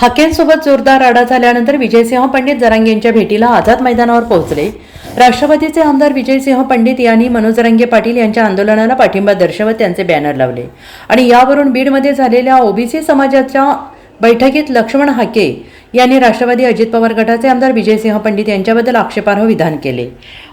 हाकेंसोबत जोरदार राडा झाल्यानंतर विजयसिंह पंडित जरांगे यांच्या भेटीला आझाद मैदानावर पोहोचले. राष्ट्रवादीचे आमदार विजयसिंह पंडित यांनी मनोज रंगे पाटील यांच्या आंदोलनाला पाठिंबा दर्शवत त्यांचे बॅनर लावले. आणि यावरून बीडमध्ये झालेल्या ओबीसी समाजाच्या बैठकीत लक्ष्मण हाके यांनी राष्ट्रवादी अजित पवार गटाचे आमदार विजयसिंह पंडित यांच्याबद्दल आक्षेपार्ह विधान केले.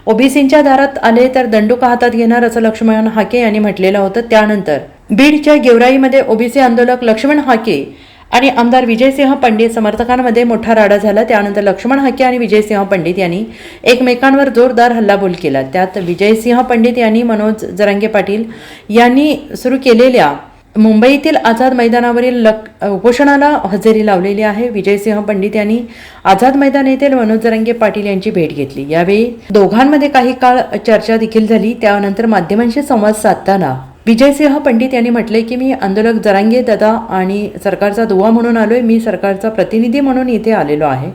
ओबीसींच्या दारात आले तर दंडुका हातात घेणार असं लक्ष्मण हाके यांनी म्हटलेलं होतं. त्यानंतर बीडच्या गेवराईमध्ये ओबीसी आंदोलक लक्ष्मण हाके आणि आमदार विजयसिंह पंडित समर्थकांमध्ये मोठा राडा झाला. त्यानंतर लक्ष्मण हके आणि विजयसिंह पंडित यांनी एकमेकांवर जोरदार हल्लाबोल केला. त्यात विजयसिंह पंडित यांनी मनोज जरांगे पाटील यांनी सुरू केलेल्या मुंबईतील आझाद मैदानावरील लक उपोषणाला हजेरी लावलेली आहे. विजयसिंह पंडित यांनी आझाद मैदान येथील मनोज जरांगे पाटील यांची भेट घेतली. यावेळी दोघांमध्ये काही काळ चर्चा देखील झाली. त्यानंतर माध्यमांशी संवाद साधताना विजयसिंह पंडित यांनी म्हटले की मी आंदोलक जरांगे दादा आणि सरकारचा दुवा म्हणून आलो आहे मी सरकारचा प्रतिनिधी म्हणून इथे आलेलो आहे.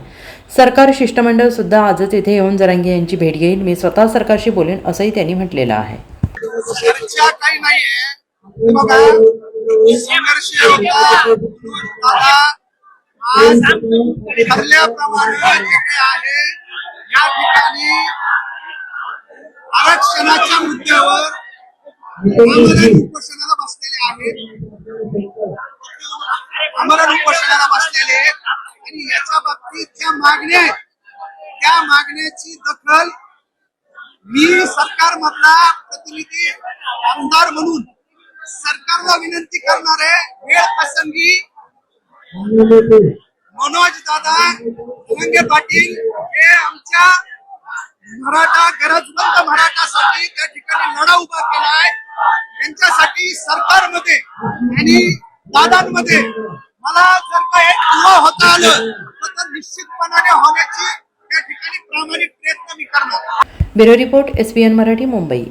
सरकार शिष्टमंडळ सुद्धा आजच इथे येऊन जरांगे यांची भेट घेईल मी स्वतः सरकारशी बोलेन असंही त्यांनी म्हटलेलं आहे. आरक्षणाच्या मुद्द्यावर उपोषणाला बसलेले आहेत आम्हाला उपोषणाला बसलेले. आहेत आणि याच्या बाबतीत ज्या मागण्या आहेत त्या मागण्याची दखल मी सरकार मधला प्रतिनिधी आमदार म्हणून सरकारला विनंती करणार आहे. वेळ प्रसंगी मनोज दादा धनंगे पाटील हे आमच्या मराठा गरजवंत मराठासाठी त्या ठिकाणी लढा उभा केला आहे त्यांच्यासाठी सरकारमध्ये आणि दादांमध्ये मला जर का एक दुवा होता आलं तर निश्चितपणाने होण्याची त्या ठिकाणी प्रामाणिक प्रयत्न मी करणार. Bureau report SBN Marathi Mumbai.